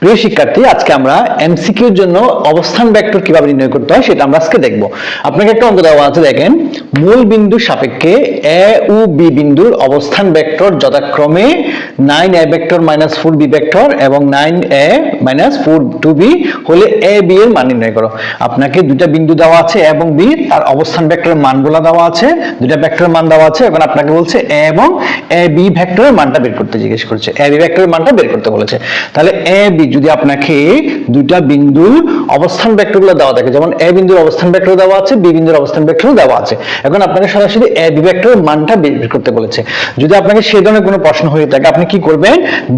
প্রিয় শিক্ষার্থী, আজকে আমরা এমসিকিউর জন্য অবস্থান ভেক্টর কীভাবে নির্ণয় করতে হয় সেটা আমরা আজকে দেখব। আপনাকে একটা অঙ্ক দেওয়া আছে, দেখেন। মূল বিন্দু সাপেক্ষে এ ও বি বিন্দুর অবস্থান ভেক্টর যথাক্রমে nine A vector minus four B vector এবং nine A minus four two B হলে এ বি এর মান নির্ণয় করো। আপনাকে দুটা বিন্দু দেওয়া আছে এবং বি তার অবস্থান ভেক্টরের মানগুলো দেওয়া আছে দুটা ভেক্টরের মান দেওয়া আছে এখন আপনাকে বলছে এ এবং এ বি ভেক্টরের মানটা বের করতে জিজ্ঞেস করছে। এ বি ভেক্টরের মানটা বের করতে বলেছে। তাহলে এ বি যদি আপনাকে দুইটা বিন্দুর অবস্থান ভেক্টরগুলো দেওয়া থাকে। যেমন এ বিন্দুর অবস্থান ভেক্টর দেওয়া আছে, বি বিন্দুর অবস্থান ভেক্টর দেওয়া আছে। এখন আপনাকে সরাসরি এ বি ভেক্টরের মানটা বের করতে বলেছে। যদি আপনাকে সেই ধরনের কোনো প্রশ্ন হয়ে থাকে, আপনি কি করবেন?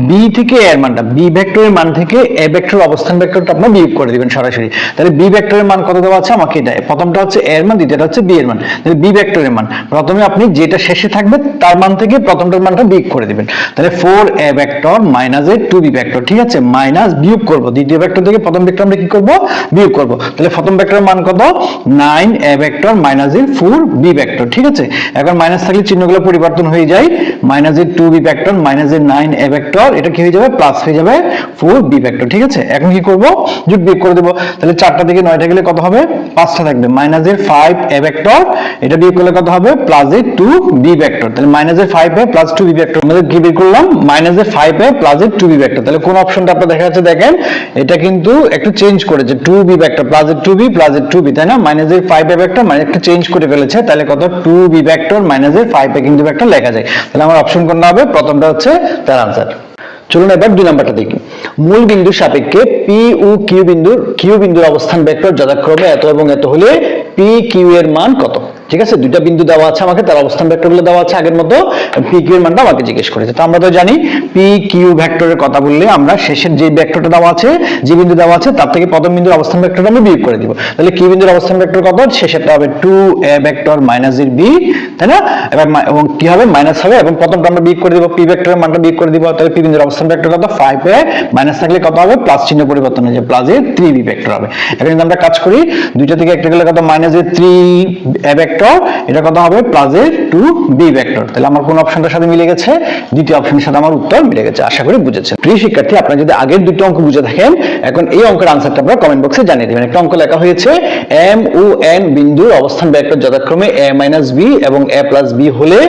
বি থেকে এর মানটা বি ভেক্টরের মান থেকে এ ভেক্টরের অবস্থান ভেক্টরটা আপনি বিয়োগ করে দিবেন সরাসরি। তাহলে বি ভেক্টরের মান কত দেওয়া আছে? আমাকে এটা, প্রথমটা হচ্ছে এ এর মান, দ্বিতীয়টা হচ্ছে বি এর মান। তাহলে বি ভেক্টরের মান, প্রথমে আপনি যেটা শেষে থাকবে, তার মান থেকে প্রথমটার মানটা বিয়োগ করে দিবেন। তাহলে four A vector minus A two B vector ঠিক আছে? মাইনাস বিয়োগ করব, দ্বিতীয় ভেক্টর থেকে প্রথম ভেক্টর আমরা কি করব? বিয়োগ করব। তাহলে প্রথম ভেক্টরের মান কত? নাইন, এ ভেক্টর মাইনাস এর ফোর বি ভেক্টর ঠিক আছে? এখন মাইনাস থাকলে চিহ্নগুলো পরিবর্তন হয়ে যায়। মাইনাস এর টু বি ভেক্টর মাইনাস এর নাইন এ ভেক্টর এটা কি হয়ে যাবে? প্লাস হয়ে যাবে ফোর বি ভেক্টর ঠিক আছে? এখন কি করব? যোগ বিয়োগ করে দেবো। তাহলে চারটা থেকে নয়টা গেলে কত হবে? পাঁচটা থাকবে। মাইনাস এর ফাইভ এ ভেক্টর এটা বিয়োগ করলে কত হবে? প্লাস এর টু বি ভেক্টর তাহলে মাইনাস এর five A plus two B vector আমাদের কি বের করলাম? মাইনাস এর ফাইভ এ প্লাস এর টু বি ভেক্টর তাহলে কোন অপশনটা আপনার দেখা যাচ্ছে দেখেন? এটা কিন্তু একটু চেঞ্জ করেছে। টু বি ব্যাকটা প্লাস এর টু বি প্লাস এর টু বি তাই না? মাইনাস এর ফাইভ এ ব্যাকটা মানে একটা চেঞ্জ করে ফেলেছে, তাহলে কত? টু বি ভেক্টর মাইনাস এর ফাইভ এ কিন্তু ভেক্টর লেখা যায়। তাহলে আমার অপশন কোনটা হবে? প্রথমটা হচ্ছে তার আনসার চলুন এবার দুই নাম্বারটা দেখি। মূল বিন্দুর সাপেক্ষে পি ও কিউ বিন্দুর কিউ বিন্দুর অবস্থান ভেক্টর যথাক্রমে এত এবং এত হলে পি কিউ এর মান কত? ঠিক আছে? দুইটা বিন্দু দেওয়া আছে আমাকে, তার অবস্থান ভেক্টরগুলো দেওয়া আছে আগের মতো পি কিউ এর মানটা আমাকে জিজ্ঞেস করেছে। তো আমরা তো জানি পি কিউ ভেক্টরের কথা বললে আমরা শেষের যে ভেক্টরটা দেওয়া আছে, যে বিন্দু দেওয়া আছে, তার থেকে প্রথম বিন্দুর অবস্থান ভেক্টরটা আমরা বিয়োগ করে দিব। তাহলে কিউ বিন্দুর অবস্থান ভেক্টর কত? শেষেরটা হবে টু এ ভেক্টর মাইনাস এর বি তাই না? এবার এবং কি হবে? মাইনাস হবে, এবং প্রথমটা আমরা বিয়োগ করে দিব পি ভেক্টরের মানটা বিয়োগ করে দিব, তাহলে পি বিন্দুর অবস্থান ভেক্টর কত? ফাইভ এ মাইনাস থাকলে কত হবে? প্লাস চিহ্ন পরিবর্তন হয়ে যাবে plus A three B vector হবে। এখন যদি আমরা কাজ করি, দুইটা থেকে একটা গেলে কত? Minus A three A vector এটা কত হবে? Plus A two B vector তাহলে আমার কোন অপশনটার সাথে মিলে গেছে? দ্বিতীয় অপশনের সাথে আমার উত্তর মিলে গেছে, আশা করি বুঝেছেন। প্রিয় শিক্ষার্থী, আপনারা যদি আগের দুটো অঙ্ক বুঝে থাকেন, এখন এই অঙ্কের আনসারটা আপনারা কমেন্ট বক্সে জানিয়ে দিবেন। একটা অঙ্ক লেখা হয়েছে এম ও এন বিন্দুর অবস্থান ভেক্টর যথাক্রমে এ মাইনাস বি এবং এ প্লাস বি হলে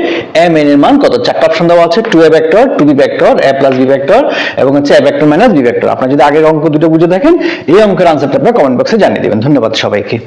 এম এন এর মান কত? চারটা অপশন দেওয়া আছে two A vector two B vector A plus B vector এবং হচ্ছে A vector minus B vector আপনারা যদি আগের অঙ্ক দুটো বুঝে থাকেন, এই অঙ্কের আনসারটা আপনারা কমেন্ট বক্সে জানিয়ে দিবেন। ধন্যবাদ সবাইকে।